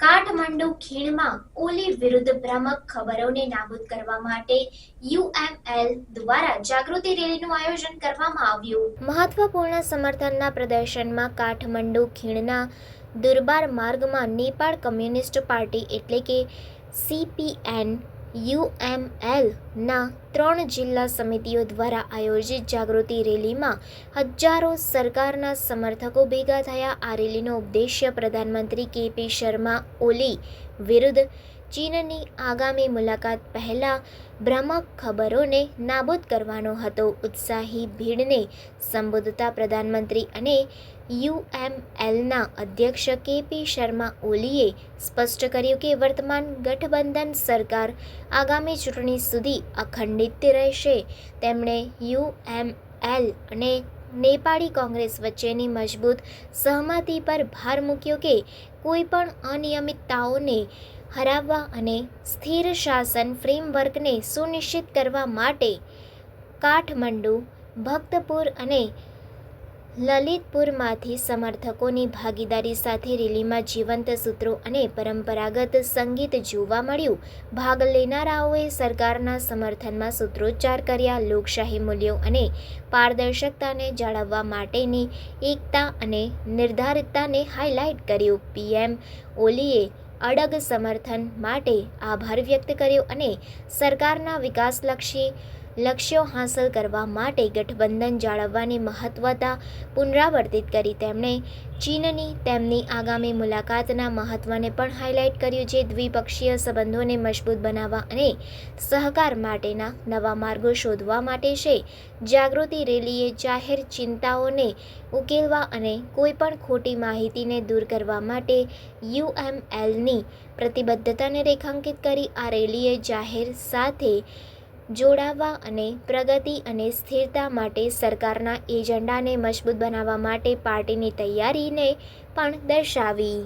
કાઠમંડુ ખીણમાં ઓલી વિરુદ્ધ ભ્રામક ખબરોને નાબૂદ કરવા માટે યુએમએલ દ્વારા જાગૃતિ રેલીનું આયોજન કરવામાં આવ્યું. મહત્વપૂર્ણ સમર્થનના પ્રદર્શનમાં કાઠમંડુ ખીણના દુર્બાર માર્ગમાં નેપાળ કમ્યુનિસ્ટ પાર્ટી એટલે કે સીપીએન યુએમએલ ના ત્રણ જિલ્લા સમિતિઓ દ્વારા આયોજિત જાગૃતિ રેલીમાં હજારો સરકારના સમર્થકો ભેગા થયા. આ રેલીનો ઉદ્દેશ્ય પ્રધાનમંત્રી કેપી શર્મા ઓલી વિરુદ્ધ ચીનની આગામી મુલાકાત પહેલાં ભ્રામક ખબરોને નાબૂદ કરવાનો હતો. ઉત્સાહી ભીડને સંબોધતા પ્રધાનમંત્રી અને યુએમએલના અધ્યક્ષ કેપી શર્મા ઓલીએ સ્પષ્ટ કર્યું કે વર્તમાન ગઠબંધન સરકાર આગામી ચૂંટણી સુધી અખંડિત રહેશે. તેમણે યુએમએલ અને નેપાળી કોંગ્રેસ વચ્ચેની મજબૂત સહમતિ પર ભાર મૂક્યો કે કોઈપણ અનિયમિતતાઓને હરાવવા અને સ્થિર શાસન ફ્રેમવર્કને સુનિશ્ચિત કરવા માટે કાઠમંડુ, ભક્તપુર અને લલિતપુરમાંથી સમર્થકોની ભાગીદારી સાથે રેલીમાં જીવંત સૂત્રો અને પરંપરાગત સંગીત જોવા મળ્યું. ભાગ લેનારાઓએ સરકારના સમર્થનમાં સૂત્રોચ્ચાર કર્યા, લોકશાહી મૂલ્યો અને પારદર્શકતાને જાળવવા માટેની એકતા અને નિર્ધારિતતાને હાઇલાઇટ કર્યું. પીએમ ઓલીએ અડગ સમર્થન માટે આભાર વ્યક્ત કર્યો અને સરકારના વિકાસલક્ષી લક્ષ્યો હાંસલ કરવા માટે ગઠબંધન જાળવવાની મહત્વતા પુનરાવર્તિત કરી તેમણે ચીનની તેમની આગામી મુલાકાતના મહત્વને પણ હાઇલાઇટ કર્યું જે દ્વિપક્ષીય સંબંધોને મજબૂત બનાવવા અને સહકાર માટેના નવા માર્ગો શોધવા માટે છે. જાગૃતિ રેલીએ જાહેર ચિંતાઓને ઉકેલવા અને કોઈપણ ખોટી માહિતીને દૂર કરવા માટે યુએમએલની પ્રતિબદ્ધતાને રેખાંકિત કરી આ રેલીએ જાહેર સાથે જોડાવા અને પ્રગતિ અને સ્થિરતા માટે સરકારના એજન્ડાને મજબૂત બનાવવા માટે પાર્ટીની તૈયારીને પણ દર્શાવી.